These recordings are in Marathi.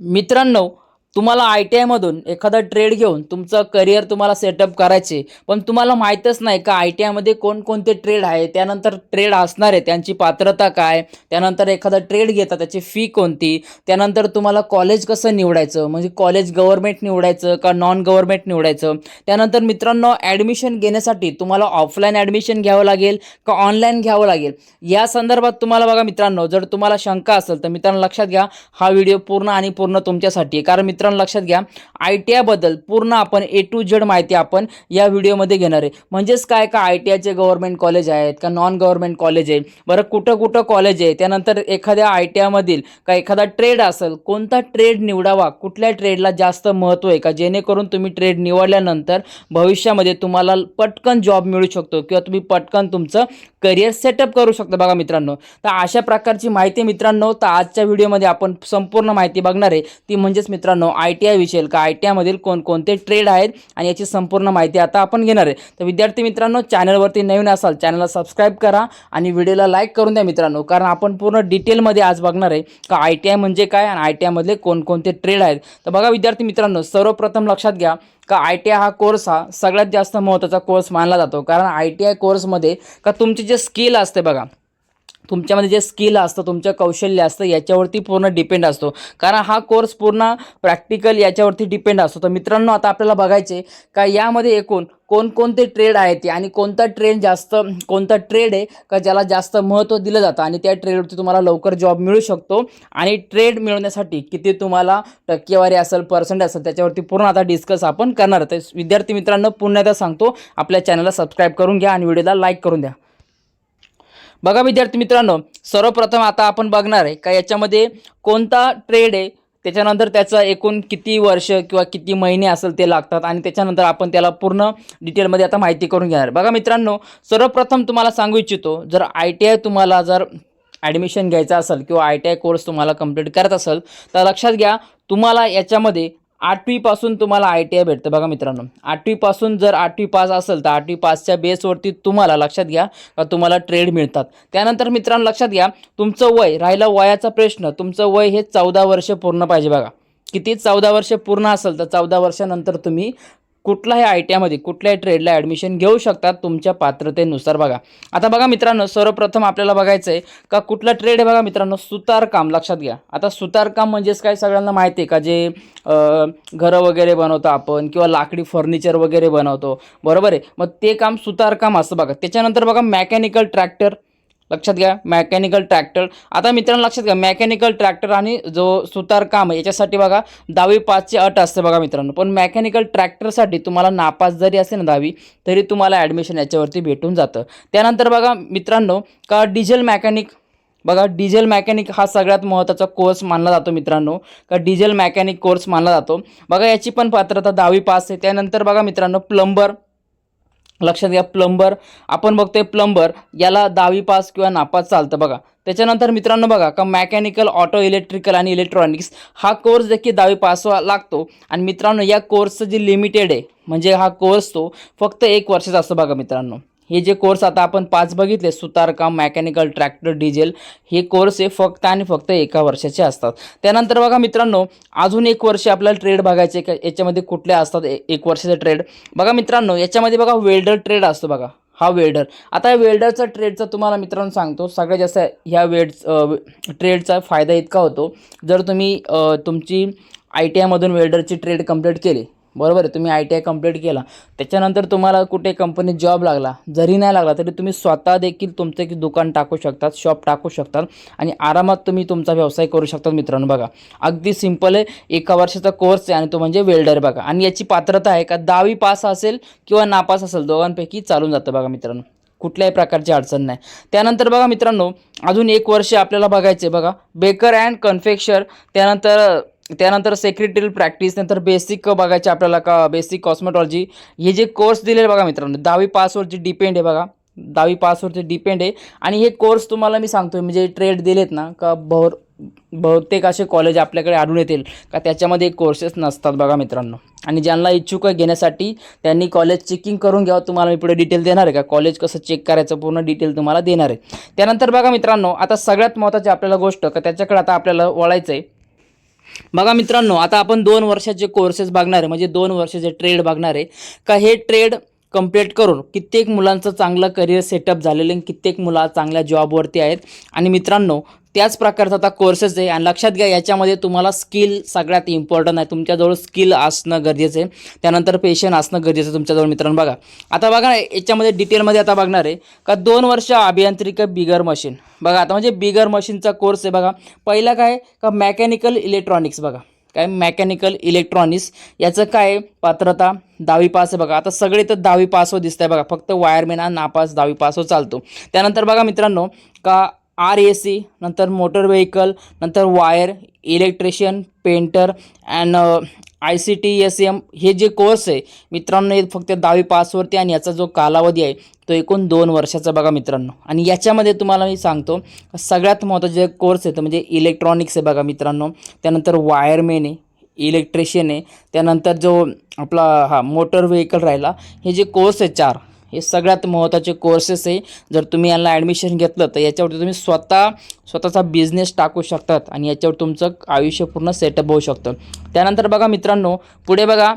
मित्रांनो तुम्हाला आय टी आयमधून एखादा ट्रेड घेऊन तुमचं करिअर तुम्हाला सेटअप करायचे पण तुम्हाला माहीतच नाही का आय टी आयमध्ये कोणकोणते ट्रेड आहे त्यानंतर ट्रेड असणार आहे त्यांची पात्रता काय त्यानंतर एखादा ट्रेड घेता त्याची फी कोणती त्यानंतर तुम्हाला कॉलेज कसं निवडायचं म्हणजे कॉलेज गव्हर्मेंट निवडायचं का नॉन गव्हर्मेंट निवडायचं त्यानंतर मित्रांनो ॲडमिशन घेण्यासाठी तुम्हाला ऑफलाईन ॲडमिशन घ्यावं लागेल का ऑनलाईन घ्यावं लागेल? या संदर्भात तुम्हाला बघा मित्रांनो जर तुम्हाला शंका असेल तर मित्रांनो लक्षात घ्या हा व्हिडिओ पूर्ण आणि पूर्ण तुमच्यासाठी कारण कारण मित्रांनो लक्षात घ्या आय टी आयबद्दल पूर्ण आपण ए टू झेड माहिती आपण या व्हिडिओमध्ये घेणार आहे. म्हणजेच काय का आय टी आयचे गव्हर्मेंट कॉलेज आहेत का नॉन गव्हर्मेंट कॉलेज आहे? बरं कुठं कुठं कॉलेज आहे? त्यानंतर एखाद्या आय टी आयमधील का एखादा ट्रेड असेल कोणता ट्रेड निवडावा? कुठल्या ट्रेडला जास्त महत्त्व आहे? का जेणेकरून तुम्ही ट्रेड निवडल्यानंतर भविष्यामध्ये तुम्हाला पटकन जॉब मिळू शकतो किंवा तुम्ही पटकन तुमचं करिअर सेटअप करू शकता. बघा मित्रांनो तर अशा प्रकारची माहिती मित्रांनो तर आजच्या व्हिडिओमध्ये आपण संपूर्ण माहिती बघणार आहे. ती म्हणजेच मित्रांनो आय टी आय विषयी का आय टी आयमधील कोणकोणते ट्रेड आहेत आणि याची संपूर्ण माहिती आता आपण घेणार आहे. तर विद्यार्थी मित्रांनो चॅनलवरती नवीन असाल चॅनलला सबस्क्राईब करा आणि व्हिडिओला लाईक करून द्या मित्रांनो कारण आपण पूर्ण डिटेलमध्ये आज बघणार आहे का आय टी आय म्हणजे काय आणि आय टी आयमधले कोणकोणते ट्रेड आहेत. तर बघा विद्यार्थी मित्रांनो सर्वप्रथम लक्षात घ्या का आय टी आय हा कोर्स हा सगळ्यात जास्त महत्त्वाचा कोर्स मानला जातो. कारण आय टी आय कोर्समध्ये का तुमचे जे स्किल असते बघा तुमच्यामध्ये जे स्किल असतं तुमचं कौशल्य असतं याच्यावरती पूर्ण डिपेंड असतो. कारण हा कोर्स पूर्ण प्रॅक्टिकल याच्यावरती डिपेंड असतो. तर मित्रांनो आता आपल्याला बघायचे का यामध्ये एकूण कोणकोणते ट्रेड आहेत ते आणि कोणता ट्रेड जास्त कोणता ट्रेड आहे का ज्याला जास्त महत्त्व दिलं जातं आणि त्या ट्रेडवरती तुम्हाला लवकर जॉब मिळू शकतो आणि ट्रेड मिळवण्यासाठी किती तुम्हाला टक्केवारी असेल पर्सेंट असेल त्याच्यावरती पूर्ण आता डिस्कस आपण करणार तर विद्यार्थी मित्रांनो पुन्हा एकदा सांगतो आपल्या चॅनलला सबस्क्राईब करून घ्या आणि व्हिडिओला लाईक करून द्या. बघा विद्यार्थी मित्रांनो सर्वप्रथम आता आपण बघणार आहे का याच्यामध्ये कोणता ट्रेड आहे त्याच्यानंतर त्याचं एकूण किती वर्ष किंवा किती महिने असेल ते लागतात आणि त्याच्यानंतर आपण त्याला पूर्ण डिटेलमध्ये आता माहिती करून घेणार आहे. बघा मित्रांनो सर्वप्रथम तुम्हाला सांगू इच्छितो जर आय टी आय तुम्हाला जर ॲडमिशन घ्यायचं असेल किंवा आय टी आय कोर्स तुम्हाला कंप्लीट करत असेल तर लक्षात घ्या तुम्हाला याच्यामध्ये आठवीपासून तुम्हाला आय टी आय भेटतं बघा मित्रांनो. आठवीपासून जर आठवी पास असेल तर आठवी पासच्या बेसवरती तुम्हाला लक्षात घ्या का तुम्हाला ट्रेड मिळतात. त्यानंतर मित्रांनो लक्षात घ्या तुमचं वय राहिला वयाचा प्रश्न तुमचं वय हे चौदा वर्ष पूर्ण पाहिजे बघा. किती चौदा वर्ष पूर्ण असेल तर चौदा वर्षानंतर तुम्ही कुठल्याही आय टी आयमध्ये कुठल्याही ट्रेडला ॲडमिशन घेऊ शकतात तुमच्या पात्रतेनुसार बघा. आता बघा मित्रांनो सर्वप्रथम आपल्याला बघायचं आहे का कुठला ट्रेड आहे बघा मित्रांनो? सुतारकाम लक्षात घ्या. आता सुतारकाम म्हणजेच काय सगळ्यांना माहिती आहे का? जे घरं वगैरे बनवतो आपण किंवा लाकडी फर्निचर वगैरे बनवतो. बरोबर आहे? मग ते काम सुतारकाम असतं बघा. त्याच्यानंतर बघा मेकॅनिकल ट्रॅक्टर लक्षात घ्या मेकॅनिकल ट्रॅक्टर आता मित्रांनो लक्षात घ्या मेकॅनिकल ट्रॅक्टर आणि जो सुतारकाम आहे याच्यासाठी बघा दहावी पाचची अट असते बघा मित्रांनो. पण मेकॅनिकल ट्रॅक्टरसाठी तुम्हाला नापास जरी असेल ना दहावी तरी तुम्हाला ॲडमिशन याच्यावरती भेटून जातं. त्यानंतर बघा मित्रांनो का डिझेल मेकॅनिक बघा डिझेल मेकॅनिक हा सगळ्यात महत्त्वाचा कोर्स मानला जातो मित्रांनो. का डिझेल मेकॅनिक कोर्स मानला जातो. बघा याची पण पात्रता दहावी पास आहे. त्यानंतर बघा मित्रांनो प्लंबर लक्षात घ्या प्लंबर आपण बघतोय प्लंबर याला दहावी पास किंवा नापास चालतं बघा. त्याच्यानंतर मित्रांनो बघा का मेकॅनिकल ऑटो इलेक्ट्रिकल आणि इलेक्ट्रॉनिक्स हा कोर्स देखील दहावी पास लागतो. आणि मित्रांनो या कोर्सचं जे लिमिटेड आहे म्हणजे हा कोर्स तो फक्त एक वर्षाचा असतो बघा मित्रांनो. हे जे कोर्स आता आपण पाच बघितले सुतारकाम मेकॅनिकल ट्रॅक्टर डिझेल हे कोर्स हे फक्त आणि फक्त एका वर्षाचे असतात. त्यानंतर बघा मित्रांनो अजून एक वर्ष आपल्याला ट्रेड बघायचे का याच्यामध्ये कुठले असतात? एक वर्षाचे ट्रेड बघा मित्रांनो याच्यामध्ये बघा वेल्डर ट्रेड असतो बघा. हा वेल्डर आता या वेल्डरचा ट्रेडचा तुम्हाला मित्रांनो सांगतो. सगळ्यात जास्त ह्या वेड ट्रेडचा फायदा इतका होतो. जर तुम्ही तुमची आय टी आयमधून वेल्डरची ट्रेड कंप्लीट केली बरोबर आहे तुम्ही आय टी आय कंप्लीट केला. त्याच्यानंतर तुम्हाला कुठे कंपनीत जॉब लागला जरी नाही लागला तरी तुम्ही स्वतः देखील तुमचं एक दुकान टाकू शकतात शॉप टाकू शकतात आणि आरामात तुम्ही तुमचा व्यवसाय करू शकतात मित्रांनो बघा. अगदी सिंपल आहे एका वर्षाचा कोर्स आहे आणि तो म्हणजे वेल्डर बघा. आणि याची पात्रता आहे का दहावी पास असेल किंवा नापास असेल दोघांपैकी चालून जातं बघा मित्रांनो. कुठल्याही प्रकारची अडचण नाही. त्यानंतर बघा मित्रांनो अजून एक वर्ष आपल्याला बघायचं आहे बघा. बेकर अँड कन्फेक्शर त्यानंतर त्यानंतर सेक्रेटरी प्रॅक्टिस नंतर बेसिक बघायचे आपल्याला का बेसिक कॉस्मेटॉलॉजी हे जे कोर्स दिलेले बघा मित्रांनो दहावी पासवरची डिपेंड आहे बघा. दहावी पासवरती डिपेंड आहे. आणि हे कोर्स तुम्हाला मी सांगतोय म्हणजे ट्रेड दिलेत ना का भर बहुतेक असे कॉलेज आपल्याकडे आढळून येतील का त्याच्यामध्ये कोर्सेस नसतात बघा मित्रांनो. आणि ज्यांना इच्छुक आहे घेण्यासाठी त्यांनी कॉलेज चेकिंग करून घ्यावं. तुम्हाला मी पुढे डिटेल देणार आहे का? कॉलेज कसं चेक करायचं पूर्ण डिटेल तुम्हाला देणार आहे. त्यानंतर बघा मित्रांनो आता सगळ्यात महत्त्वाची आपल्याला गोष्ट का त्याच्याकडे आता आपल्याला वळायचं आहे बघा मित्रांनो आता आपण दोन वर्षाचे कोर्सेस बघणार आहे म्हणजे दोन वर्षाचे ट्रेड बघणार आहे. का हे ट्रेड कंप्लीट करून कित्येक मुलांचं चांगलं करिअर सेटअप झालेलं आहे. कित्येक मुलं चांगल्या जॉबवरती आहेत. आणि मित्रांनो त्याच प्रकारचा आता कोर्सेस आहे. आणि लक्षात घ्या याच्यामध्ये तुम्हाला स्किल सगळ्यात इम्पॉर्टंट आहे. तुमच्याजवळ स्किल असणं गरजेचं आहे. त्यानंतर पेशन असणं गरजेचं आहे तुमच्याजवळ मित्रांनो. बघा. आता बघा याच्यामध्ये डिटेलमध्ये आता बघणार आहे का दोन वर्ष अभियांत्रिक बिगर मशीन बघा आता म्हणजे बिगर मशीनचा कोर्स आहे बघा. पहिला काय? का मेकॅनिकल इलेक्ट्रॉनिक्स बघा. काय मेकॅनिकल इलेक्ट्रॉनिक्स याचं काय पात्रता? दहावी पास आहे बघा. आता सगळे तर दहावी पास हो दिसत आहे बघा. फक्त वायरमॅन हा नापास दहावी पास हो चालतो. त्यानंतर बघा मित्रांनो का आर ए सी नंतर मोटर व्हेकल नंतर wire electrician painter and I C T S M हे जे कोर्स आहे मित्रांनो हे फक्त दहावी पासवरती आणि याचा जो कालावधी आहे तो एकूण दोन वर्षाचा बघा मित्रांनो. आणि याच्यामध्ये तुम्हाला मी सांगतो सगळ्यात महत्त्वाचे जे कोर्स आहे तो म्हणजे इलेक्ट्रॉनिक्स आहे बघा मित्रांनो. त्यानंतर वायरमेन आहे इलेक्ट्रिशियन आहे त्यानंतर जो आपला हा मोटर व्हेकल राहिला हे जे कोर्स आहे चार हे सगळ्यात महत्त्वाचे कोर्सेस आहे. जर तुम्ही यांना ॲडमिशन घेतलं तर याच्यावरती तुम्ही स्वतः स्वतःचा बिझनेस टाकू शकतात आणि याच्यावर तुमचं आयुष्य पूर्ण सेटअप होऊ शकतं. त्यानंतर बघा मित्रांनो पुढे बघा.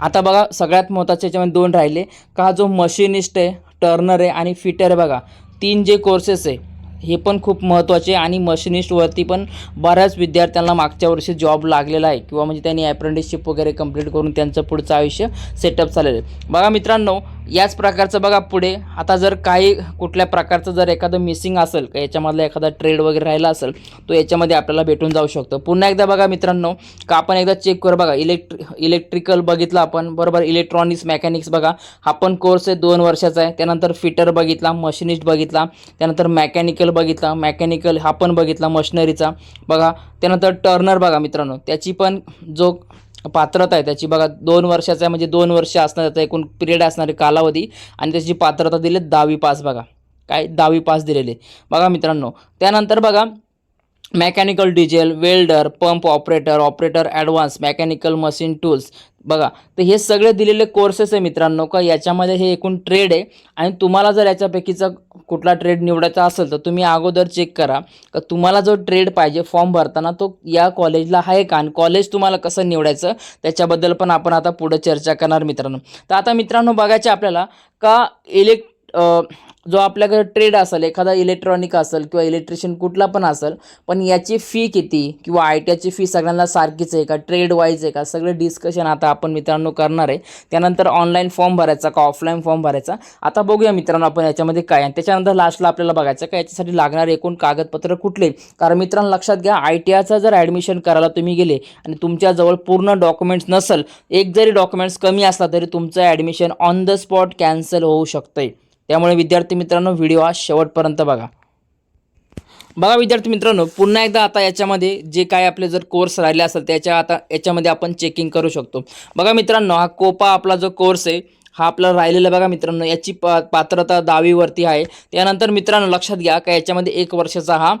आता बघा सगळ्यात महत्त्वाचे याच्यामध्ये दोन राहिले. का हा जो मशिनिस्ट आहे टर्नर आहे आणि फिटर आहे बघा. तीन जे कोर्सेस आहे हे पण खूप महत्त्वाचे आणि मशिनिस्टवरती पण बऱ्याच विद्यार्थ्यांना मागच्या वर्षी जॉब लागलेला आहे. किंवा म्हणजे त्यांनी ॲप्रेंटिसशिप वगैरे कंप्लीट करून त्यांचं पुढचं आयुष्य सेटअप चाललेलं आहे. बघा मित्रांनो याच प्रकारचं बघा पुढे. आता जर काही कुठल्या प्रकारचं जर एखादं मिसिंग असेल का याच्यामधला एखादा ट्रेड वगैरे राहिला असेल तो याच्यामध्ये आपल्याला भेटून जाऊ शकतो. पुन्हा एकदा बघा मित्रांनो का आपण एकदा चेक करू बघा. इलेक्ट्रि इलेक्ट्रिकल बघितलं आपण. बरोबर इलेक्ट्रॉनिक्स मेकॅनिक्स बघा. हा पण कोर्स आहे दोन वर्षाचा आहे. त्यानंतर फिटर बघितला मशिनिस्ट बघितला. त्यानंतर मेकॅनिकल बघितला. मेकॅनिकल हा पण बघितला मशिनरीचा बघा त्यानंतर टर्नर बघा मित्रांनो. त्याची पण जो पात्रता आहे. त्याची बघा दोन वर्षाचा आहे म्हणजे दोन वर्ष असणार त्याचा एकूण पिरियड असणारी कालावधी आणि त्याची पात्रता दिली दहावी पास बघा. काय? दहावी पास दिलेले बघा मित्रांनो त्यानंतर बघा mechanical diesel welder pump operator operator advance mechanical machine tools बघा तर हे सगळे दिलेले कोर्सेस आहे मित्रांनो का याच्यामध्ये हे एकूण ट्रेड आहे. आणि तुम्हाला जर याच्यापैकीचा कुठला ट्रेड निवडायचा असेल तर तुम्ही अगोदर चेक करा. का तुम्हाला जो ट्रेड पाहिजे फॉर्म भरताना तो या कॉलेजला आहे का? आणि कॉलेज तुम्हाला कसं निवडायचं त्याच्याबद्दल पण आपण आता पुढे चर्चा करणार मित्रांनो. तर आता मित्रांनो बघायचे आपल्याला का इलेक्ट जो आपल्याकडे ट्रेड असेल एखादा इलेक्ट्रॉनिक असेल किंवा इलेक्ट्रिशियन कुठला पण असेल पण याची फी किती किंवा आय टी आयची फी सगळ्यांना सारखीच आहे का? ट्रेड वाईज आहे का? सगळं डिस्कशन आता आपण मित्रांनो करणार आहे. त्यानंतर ऑनलाईन फॉर्म भरायचा का? ऑफलाईन फॉर्म भरायचा? आता बघूया मित्रांनो आपण याच्यामध्ये काय आहे. त्याच्यानंतर लास्टला आपल्याला बघायचं का? याच्यासाठी लागणारे एकूण कागदपत्र कुठले? कारण मित्रांनो लक्षात घ्या आय टी आयचं जर ॲडमिशन करायला तुम्ही गेले आणि तुमच्याजवळ पूर्ण डॉक्युमेंट्स नसेल एक जरी डॉक्युमेंट्स कमी असला तरी तुमचं admission on the spot cancel होऊ शकतंय. त्यामुळे विद्यार्थी मित्रांनो व्हिडिओ हा शेवटपर्यंत बघा. बघा विद्यार्थी मित्रांनो पुन्हा एकदा आता याच्यामध्ये जे काय आपले जर कोर्स राहिले असेल त्याच्या आता याच्यामध्ये आपण चेकिंग करू शकतो. बघा मित्रांनो हा कोपा आपला जो कोर्स आहे हा आपला राहिलेला बघा मित्रांनो याची पा पात्रता दहावीवरती आहे. त्यानंतर मित्रांनो लक्षात घ्या का याच्यामध्ये एक वर्षाचा हा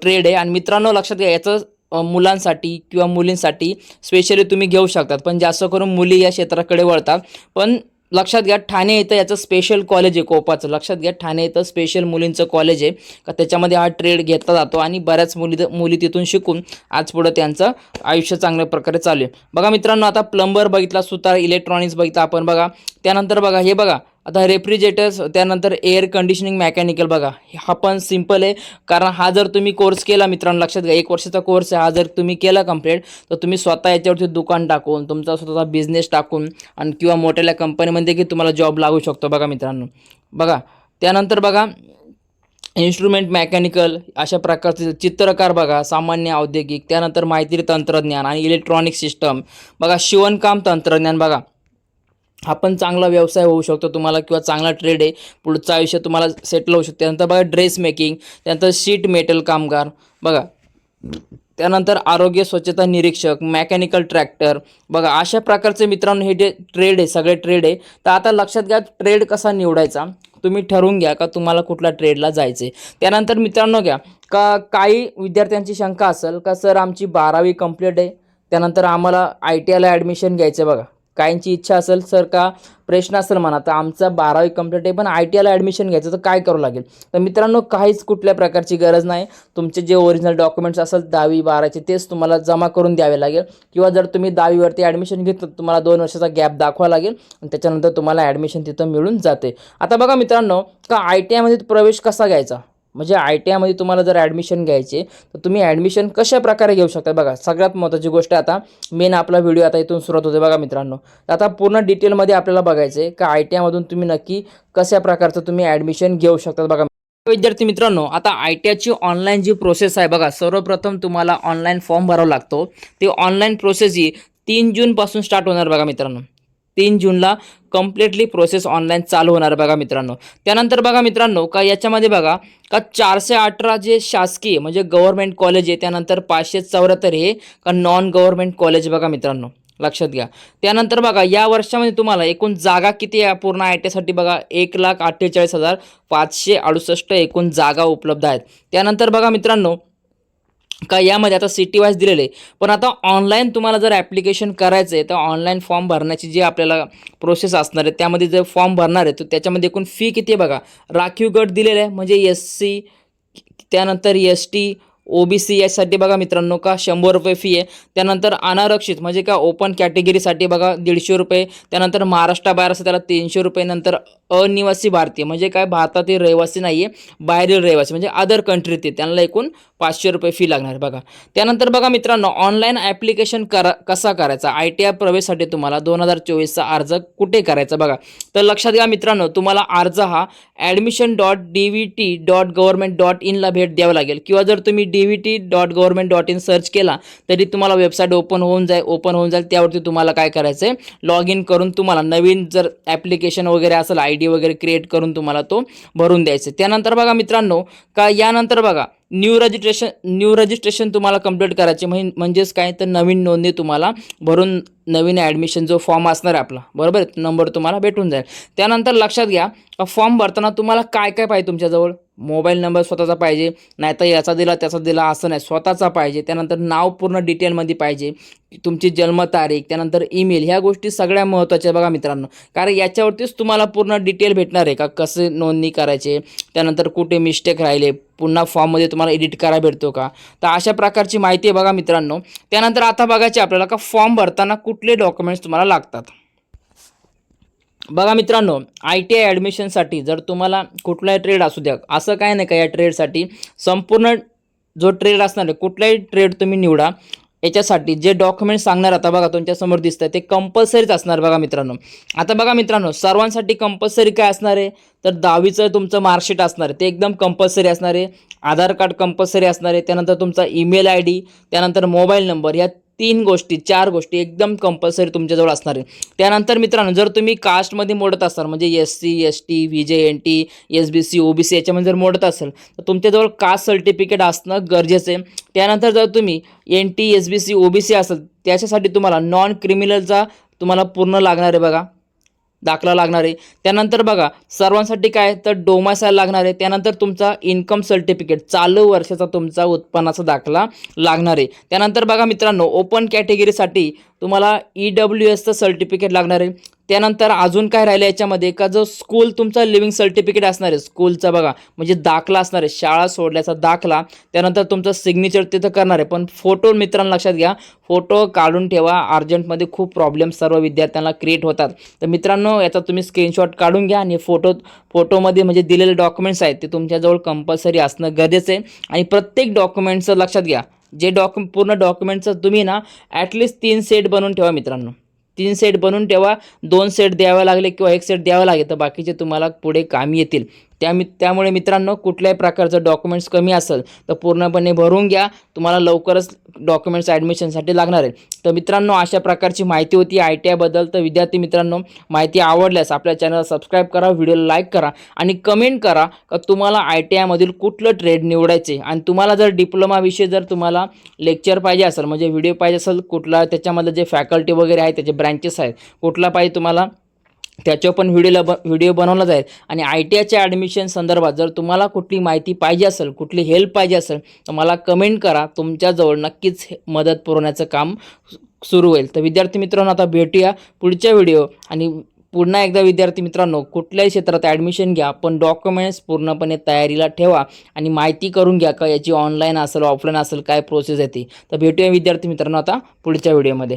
ट्रेड आहे. आणि मित्रांनो लक्षात घ्या याचं मुलांसाठी किंवा मुलींसाठी स्पेशली तुम्ही घेऊ शकतात. पण जास्त करून मुली या क्षेत्राकडे वळतात. पण लक्षात घ्या ठाणे इथं याचं स्पेशल कॉलेज आहे कोपाचं. लक्षात घ्या ठाणे इथं स्पेशल मुलींचं कॉलेज आहे. का त्याच्यामध्ये हा ट्रेड घेतला जातो आणि बऱ्याच मुली मुली तिथून शिकून आज पुढं त्यांचं आयुष्य चांगल्या प्रकारे चालू आहे. बघा मित्रांनो आता प्लंबर बघितला सुतार इलेक्ट्रॉनिक्स बघितला आपण बघा. त्यानंतर बघा हे बघा आता रेफ्रिजरेटर्स त्यानंतर एअर कंडिशनिंग मेकॅनिकल बघा. हा पण सिंपल आहे. कारण हा जर तुम्ही कोर्स केला मित्रांनो लक्षात घ्या एक वर्षाचा कोर्स आहे. हा जर तुम्ही केला कंप्लीट तर तुम्ही स्वतः याच्यावरती दुकान टाकून तुमचा स्वतःचा बिझनेस टाकून आणि किंवा मोठ्या कंपनीमध्ये की तुम्हाला जॉब लागू शकतो बघा मित्रांनो. बघा त्यानंतर बघा इन्स्ट्रुमेंट मेकॅनिकल अशा प्रकारचे चित्रकार बघा सामान्य औद्योगिक त्यानंतर माहिती तंत्रज्ञान आणि इलेक्ट्रॉनिक सिस्टम बघा शिवणकाम तंत्रज्ञान बघा. हा पण चांगला व्यवसाय होऊ शकतो तुम्हाला किंवा चांगला ट्रेड आहे. पुढचं आयुष्य तुम्हाला सेटल होऊ शकते. त्यानंतर बघा ड्रेस मेकिंग त्यानंतर शीट मेटल कामगार. बघा त्यानंतर आरोग्य स्वच्छता निरीक्षक मेकॅनिकल ट्रॅक्टर बघा अशा प्रकारचे मित्रांनो हे जे ट्रेड आहे सगळे ट्रेड आहे. तर आता लक्षात घ्या ट्रेड कसा निवडायचा? तुम्ही ठरवून घ्या का तुम्हाला कुठल्या ट्रेडला जायचं आहे त्यानंतर मित्रांनो घ्या का काही विद्यार्थ्यांची शंका असेल का सर आमची बारावी कंप्लीट आहे? त्यानंतर आम्हाला आय टी आयला ॲडमिशन घ्यायचं आहे बघा. काहींची इच्छा असेल सर का प्रश्न असेल म्हणा तर आमचा बारावी कंप्लीट आहे पण आय टी आयला ॲडमिशन घ्यायचं तर काय करावं लागेल? तर मित्रांनो काहीच कुठल्या प्रकारची गरज नाही. तुमचे जे ओरिजिनल डॉक्युमेंट्स असेल दहावी बाराचे तेच तुम्हाला जमा करून द्यावे लागेल. किंवा जर तुम्ही दहावीवरती ॲडमिशन घेतलं तर तुम्हाला दोन वर्षाचा गॅप दाखवा लागेल आणि त्याच्यानंतर तुम्हाला ॲडमिशन तिथं मिळून जाते. आता बघा मित्रांनो का आय टी आयमध्ये प्रवेश कसा घ्यायचा? म्हणजे आय टी आयमध्ये तुम्हाला जर ॲडमिशन घ्यायचे तर तुम्ही ॲडमिशन कशा प्रकारे घेऊ शकता? बघा सगळ्यात महत्त्वाची गोष्ट आता मेन आपला व्हिडिओ आता इथून सुरुवात होते बघा मित्रांनो. तर आता पूर्ण डिटेलमध्ये आपल्याला बघायचं आहे का आय टी आयमधून तुम्ही नक्की कशा प्रकारचं तुम्ही ॲडमिशन घेऊ शकता बघा. विद्यार्थी मित्रांनो आता आय टी आयची ऑनलाईन जी प्रोसेस आहे बघा सर्वप्रथम तुम्हाला ऑनलाईन फॉर्म भरावा लागतो. ती ऑनलाईन प्रोसेस ही तीन जूनपासून स्टार्ट होणार बघा मित्रांनो. तीन जूनला कम्प्लिटली प्रोसेस ऑनलाईन चालू होणार बघा मित्रांनो. त्यानंतर बघा मित्रांनो का याच्यामध्ये बघा का चारशे अठरा जे शासकीय म्हणजे गव्हर्मेंट कॉलेज आहे त्यानंतर पाचशे चौऱ्याहत्तर हे का नॉन गव्हर्मेंट कॉलेज बघा मित्रांनो लक्षात घ्या. त्यानंतर बघा या वर्षामध्ये तुम्हाला एकूण जागा किती आहे? पूर्ण आय टीसाठी बघा एक लाख अठ्ठेचाळीस हजार पाचशे अडुसष्ट एकूण जागा उपलब्ध आहेत. त्यानंतर बघा मित्रांनो का यामध्ये आता सिटी वाईज दिलेले आहे. पण आता ऑनलाईन तुम्हाला जर ॲप्लिकेशन करायचं आहे तर ऑनलाईन फॉर्म भरण्याची जी आपल्याला प्रोसेस असणार आहे त्यामध्ये जर फॉर्म भरणार आहे तर त्याच्यामध्ये एकूण फी किती आहे बघा राखीव गट दिलेला आहे म्हणजे एस सी त्यानंतर S T O B C यासाठी बघा मित्रांनो का शंभर रुपये फी आहे. त्यानंतर अनारक्षित म्हणजे का ओपन कॅटेगरीसाठी बघा दीडशे रुपये. त्यानंतर महाराष्ट्राबाहेर असं त्याला तीनशे रुपये. नंतर अनिवासी भारतीय म्हणजे काय भारतातील रहिवासी नाही आहे बाहेरील रहिवासी म्हणजे अदर कंट्रीतील त्यांना एकूण पाचशे रुपये फी लागणार आहे बघा. त्यानंतर बघा मित्रांनो ऑनलाईन ॲप्लिकेशन करा कसा करायचा? आय टी आय प्रवेशसाठी तुम्हाला दोन हजार चोवीसचा अर्ज कुठे करायचा बघा. तर लक्षात घ्या मित्रांनो तुम्हाला अर्ज हा admission dot D V T dot government dot इनला भेट द्यावं लागेल. किंवा जर तुम्ही D V T dot government dot in search केला तरी तुम्हाला वेबसाईट ओपन होऊन जाईल ओपन होऊन जाईल त्यावरती तुम्हाला काय करायचं आहे लॉग इन करून तुम्हाला नवीन जर ॲप्लिकेशन वगैरे असेल आय डी वगैरे क्रिएट करून तुम्हाला तो भरून द्यायचा आहे. त्यानंतर बघा मित्रांनो का यानंतर बघा न्यू रजिस्ट्रेशन न्यू रजिस्ट्रेशन तुम्हाला कंप्लीट करायचे. म्हण म्हणजेच काय? तर नवीन नोंदणी तुम्हाला भरून नवीन ॲडमिशन जो फॉर्म असणार आहे आपला. बरोबर? नंबर तुम्हाला भेटून जाईल. त्यानंतर लक्षात घ्या फॉर्म भरताना तुम्हाला काय काय पाहिजे तुमच्याजवळ? मोबाईल नंबर स्वतःचा पाहिजे नाहीतर याचा दिला त्याचा दिला असं नाही. स्वतःचा पाहिजे. त्यानंतर नाव पूर्ण डिटेलमध्ये पाहिजे. तुमची जन्मतारीख त्यानंतर ईमेल ह्या गोष्टी सगळ्या महत्त्वाच्या बघा मित्रांनो. कारण याच्यावरतीच तुम्हाला पूर्ण डिटेल भेटणार आहे का? कसे नोंदणी करायचे? त्यानंतर कुठे मिस्टेक राहिले? पुन्हा फॉर्ममध्ये तुम्हाला एडिट करायला भेटतो का? तर अशा प्रकारची माहिती आहे बघा मित्रांनो. त्यानंतर आता बघायचे आपल्याला का फॉर्म भरताना कुठले डॉक्युमेंट्स तुम्हाला लागतात? बघा मित्रांनो आय टी आय ॲडमिशनसाठी जर तुम्हाला कुठलाही ट्रेड असू द्या असं काय नाही का या ट्रेडसाठी संपूर्ण जो ट्रेड असणार आहे कुठलाही ट्रेड तुम्ही निवडा. याच्यासाठी जे डॉक्युमेंट सांगणार आता बघा तुमच्यासमोर दिसतं ते कंपल्सरीच असणार बघा मित्रांनो. आता बघा मित्रांनो सर्वांसाठी कंपल्सरी काय असणार आहे? तर दहावीचं तुमचं मार्कशीट असणार आहे ते एकदम कंपल्सरी असणार आहे. आधार कार्ड कंपल्सरी असणार आहे त्यानंतर तुमचा ईमेल आय डी त्यानंतर मोबाईल नंबर या तीन गोष्टी चार गोष्टी एकदम कंपल्सरी तुमच्याजवळ असणार आहे त्यानंतर मित्रांनो जर तुम्ही कास्टमध्ये मोडत असाल म्हणजे S C S T V J N T S B C O B C याच्यामध्ये जर मोडत असेल तर तुमच्याजवळ कास्ट सर्टिफिकेट असणं गरजेचं आहे. त्यानंतर जर तुम्ही N T S B C O B C असेल त्याच्यासाठी तुम्हाला नॉन क्रिमिनलचा तुम्हाला पूर्ण लागणार आहे बघा. दाखला लागणार आहे. त्यानंतर बघा सर्वांसाठी काय तर डोमासायला लागणार आहे. त्यानंतर तुमचा इन्कम सर्टिफिकेट चालू वर्षाचा तुमचा उत्पन्नाचा दाखला लागणार आहे. त्यानंतर बघा मित्रांनो ओपन कॅटेगरीसाठी तुम्हाला ई डब्ल्यू एसचं सर्टिफिकेट लागणार आहे. त्यानंतर अजून काय राहिलं याच्यामध्ये का जो स्कूल तुमचा लिव्हिंग सर्टिफिकेट असणार आहे स्कूलचा बघा म्हणजे दाखला असणार आहे शाळा सोडल्याचा दाखला त्यानंतर तुमचं सिग्नेचर तिथं करणार आहे. पण फोटो मित्रांनो लक्षात घ्या फोटो काढून ठेवा अर्जंटमध्ये खूप प्रॉब्लेम सर्व विद्यार्थ्यांना क्रिएट होतात. तर मित्रांनो याचा तुम्ही स्क्रीनशॉट काढून घ्या आणि फोटो फोटोमध्ये म्हणजे दिलेले डॉक्युमेंट्स आहेत ते तुमच्याजवळ कंपल्सरी असणं गरजेचं आहे. आणि प्रत्येक डॉक्युमेंटचं लक्षात घ्या जे डॉक्यु पूर्ण डॉक्युमेंटचं तुम्ही ना ॲटलिस्ट तीन सेट बनवून ठेवा मित्रांनो. तीन सेट बनवून ठेवा. दोन सेट द्यावे लागले किंवा एक सेट द्यावं लागेल तर बाकीचे तुम्हाला पुढे कामी येतील. त्या मी त्यामुळे मित्रांनो कुठल्याही प्रकारचं डॉक्युमेंट्स कमी असेल तर पूर्णपणे भरून घ्या. तुम्हाला लवकरच डॉक्युमेंट्स ॲडमिशनसाठी लागणार आहे. तर मित्रांनो अशा प्रकारची माहिती होती. आय टी आयबद्दल तर विद्यार्थी मित्रांनो माहिती आवडल्यास आपल्या चॅनलला सबस्क्राईब करा व्हिडिओला लाईक करा आणि कमेंट करा का तुम्हाला आय टी आयमधील कुठलं ट्रेड निवडायचे आणि तुम्हाला जर डिप्लोमाविषयी जर तुम्हाला लेक्चर पाहिजे असेल म्हणजे व्हिडिओ पाहिजे असेल कुठला त्याच्यामधलं जे फॅकल्टी वगैरे आहे त्याचे ब्रँचेस आहेत कुठला पाहिजे तुम्हाला त्याच्यावर पण व्हिडिओला ब व्हिडिओ बनवला जाईल. आणि आय टी आयच्या ॲडमिशन संदर्भात जर तुम्हाला कुठली माहिती पाहिजे असेल कुठली हेल्प पाहिजे असेल तर मला कमेंट करा. तुमच्याजवळ नक्कीच हे- मदत पुरवण्याचं काम सुरू होईल. तर विद्यार्थी मित्रांनो आता भेटूया पुढच्या व्हिडिओ आणि पुन्हा एकदा विद्यार्थी मित्रांनो कुठल्याही क्षेत्रात ॲडमिशन घ्या पण डॉक्युमेंट्स पूर्णपणे तयारीला ठेवा आणि माहिती करून घ्या का याची ऑनलाईन असेल ऑफलाईन असेल काय प्रोसेस आहे ती. तर भेटूया विद्यार्थी मित्रांनो आता पुढच्या व्हिडिओमध्ये